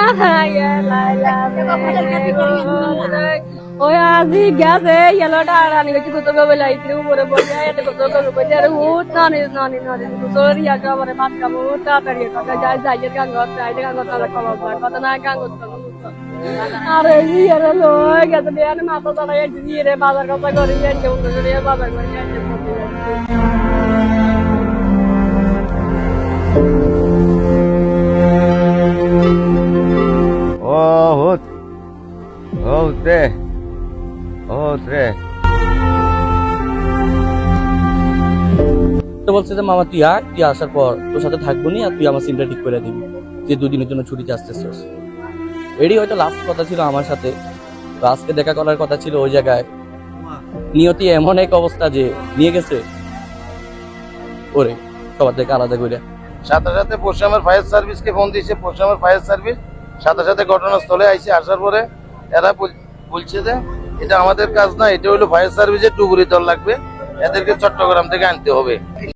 আহায় লাইলা রে ভূত রে। ওই আজি গেছে এলো ডাড়ানি গেছি কত গবে লাইছি উপরে বসে এতে কত গবে বসে আরে ভূত নানি নানি নানি তোর ইয়া কামরে ভাত খাব তাড়াতাড়ি কথা যাই যাই গাঙ্গ যাই গাঙ্গ তাহলে খবর পায় কথা না গাঙ্গ আরে ইয়ে লয় গেছে বিয়ানে মাথা দাঁড়াই একদিন রে বাজার কথা করি এনকে উন্নত করে বাজার করি এনকে ও রে ও রে তো বলছে যে মামা তুই আয় তুই আসার পর তোর সাথে থাকব নি আর তুই আমার সিমটা ঠিক করে দিবি যে দুদিনের জন্য ছুটিতে আসতেছিস। এরই হয়তো লাস্ট কথা ছিল আমার সাথে। তো আজকে দেখা করার কথা ছিল ওই জায়গায়। নিয়তি এমন এক অবস্থা যে নিয়ে গেছে। ওরে সবার থেকে আলাদা করে। সাথে সাথে পশ্চিমের ফায়ার সার্ভিসকে ফোন দিয়েছে পশ্চিমের ফায়ার সার্ভিস সাথে সাথে ঘটনাস্থলে আইসে আসার পরে এরা বল- বলছে যে এটা আমাদের কাজ না, এটা হলো ফায়ার সার্ভিসের টুকুরি দল লাগবে। এদেরকে চট্টগ্রাম থেকে আনতে হবে।